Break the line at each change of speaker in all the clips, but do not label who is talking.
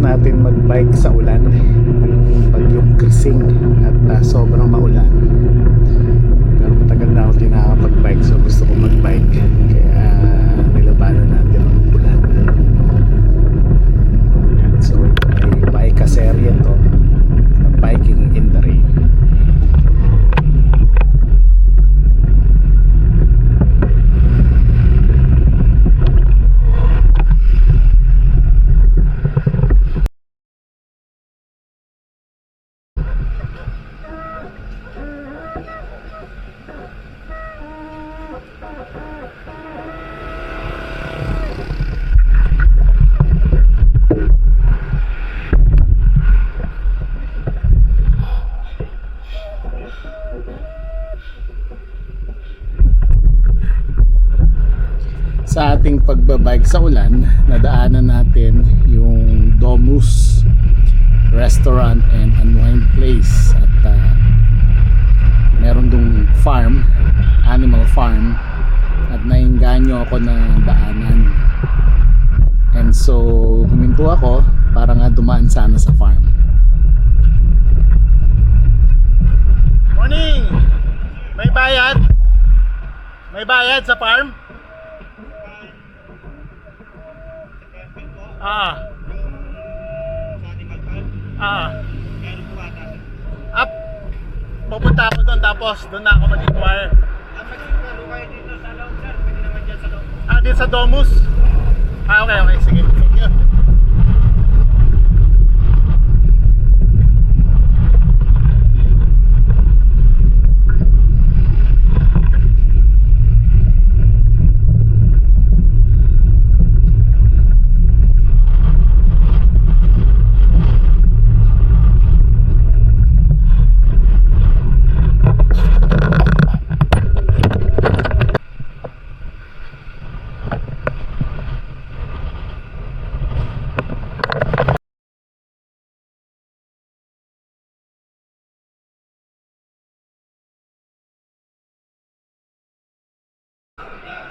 natin magbike sa ulan. Yung bagyong krising at ah, sobrang maulan pero matagal na ako din nakakapag-bike so gusto ko mag-bike kaya nilabanan natin ang ulan Yan, so ito ay bike serye to na biking in the rain sa ating pagbabike sa ulan, nadaanan natin yung Domus Restaurant and Unwind Place at ah, meron dong farm, animal farm at nainganyo ako na daanan and so huminto ako para nga dumaan sana sa farm Morning! May bayad? May bayad sa farm? Ah. Ah. Up. Pupunta ako doon tapos doon na ako mag-inquire. Ah, din sa Domus? Ah, okay, okay. Sige.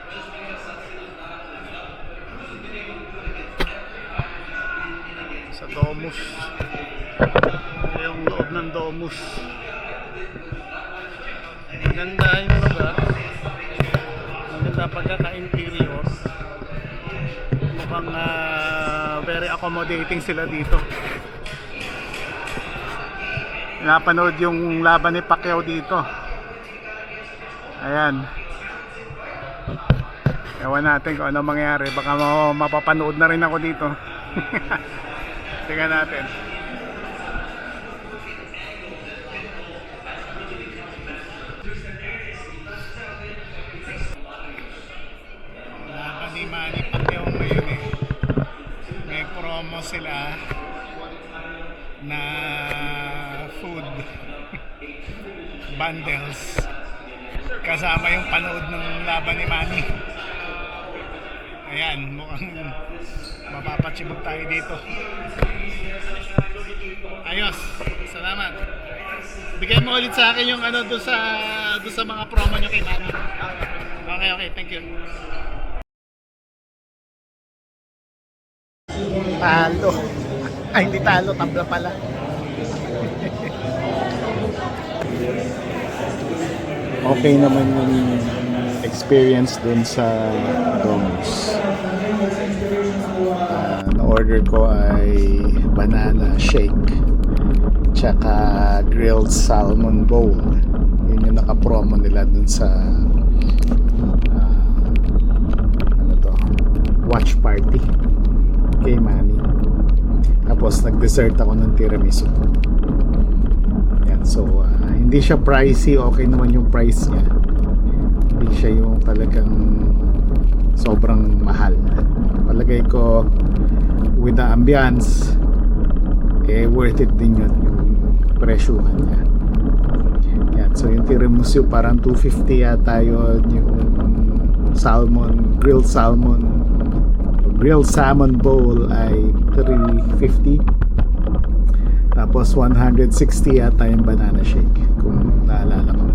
Thank you. Sa Domus. Yung loob ng Domus. Maganda yung lugar. Maganda pagkaka-interior. Mukhang ah, very accommodating sila dito. Napanood yung laban ni Pacquiao dito. Ayan. Ewan natin kung ano mangyayari. Baka ma- mapapanood na rin ako dito. Tingnan natin. Laban ni Manny Pacquiao ngayon eh. May promo sila na food bundles kasama yung panood ng laban ni Manny. Ayan, mukhang mapapachibog tayo dito. Ayos, salamat. Bigay mo ulit sa akin yung ano doon sa doon sa mga promo nyo kay Manny. Okay, okay, thank you. Talo. Ay, hindi talo, tabla pala. okay naman yung experience dun sa Domus. Na-order ko ay banana shake tsaka grilled salmon bowl. Yun yung naka-promo nila dun sa ah, ano to, watch party kay Manny. Tapos nag-dessert ako ng tiramisu. Yan, so ah, hindi siya pricey, okay naman yung price niya. Hindi siya yung talagang sobrang mahal. Palagay ko with the ambience eh worth it din yun yung presyuhan niya. Yan, so yung tiramisu parang 250 yata yun yung salmon, grilled salmon. Grilled salmon bowl ay 350 tapos 160 yata yung banana shake kung naalala ko